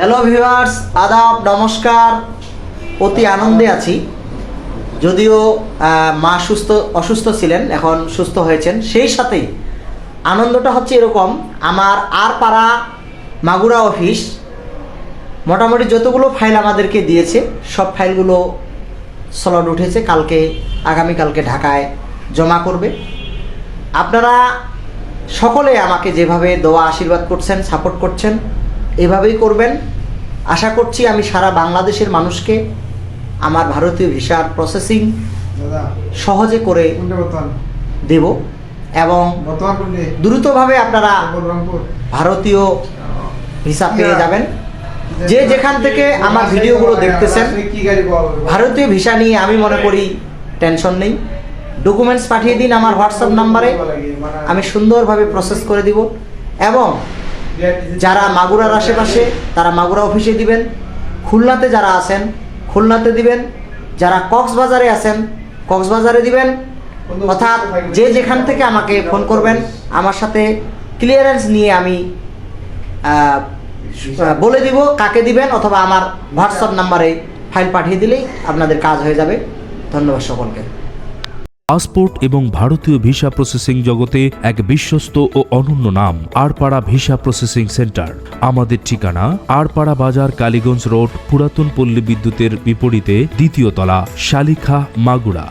Hello viewers আদাব, নমস্কার। অতি আনন্দে আছি। যদিও মা সুস্থ, অসুস্থ ছিলেন, এখন সুস্থ হয়েছেন। সেই সাথেই আনন্দটা হচ্ছে এরকম। আমার আর পাড়া মাগুরা অফিস মোটামুটি যতগুলো ফাইল আমাদেরকে দিয়েছে, সব ফাইলগুলো সলড উঠেছে। কালকে, আগামীকালকে ঢাকায় জমা করবে। আপনারা সকলে আমাকে যেভাবে দোয়া, আশীর্বাদ করছেন সাপোর্ট করছেন এভাবেই করবেন। আশা করছি আমি সারা বাংলাদেশের মানুষকে আমার ভারতীয় ভিসার প্রসেসিং সহজে করে দেব এবং দ্রুতভাবে আপনারা ভারতীয় ভিসা পেয়ে যাবেন। যে যেখান থেকে আমার ভিডিওগুলো দেখতেছেন? ভারতীয় ভিসা নিয়ে আমি মনে করি টেনশন নেই। ডকুমেন্টস পাঠিয়ে দিন আমার হোয়াটসঅ্যাপ নাম্বারে। আমি সুন্দরভাবে প্রসেস করে দিব। এবং যারা মাগুরার আশেপাশে, তারা মাগুরা অফিসে দিবেন। খুলনাতে যারা আছেন, খুলনাতে দিবেন। যারা কক্সবাজারে আছেন, কক্সবাজারে দিবেন। অর্থাৎ যে যেখান থেকে আমাকে ফোন করবেন, আমার সাথে ক্লিয়ারেন্স নিয়ে আমি বলে দিব কাকে দিবেন অথবা আমার হোয়াটসঅ্যাপ নাম্বারে ফাইল পাঠিয়ে দিলেই আপনাদের কাজ হয়ে যাবে। ধন্যবাদ সকলকে। পাসপোর্ট এবং ভারতীয় ভিসা প্রসেসিং জগতে এক বিশ্বস্ত ও অনন্য নাম, আরপাড়া ভিসা প্রসেসিং সেন্টার। আমাদের ঠিকানা, আরপাড়া বাজার, কালীগঞ্জ রোড, পুরাতন পল্লী বিদ্যুতের বিপরীতে দ্বিতীয় তলা, শালিখা, মাগুরা।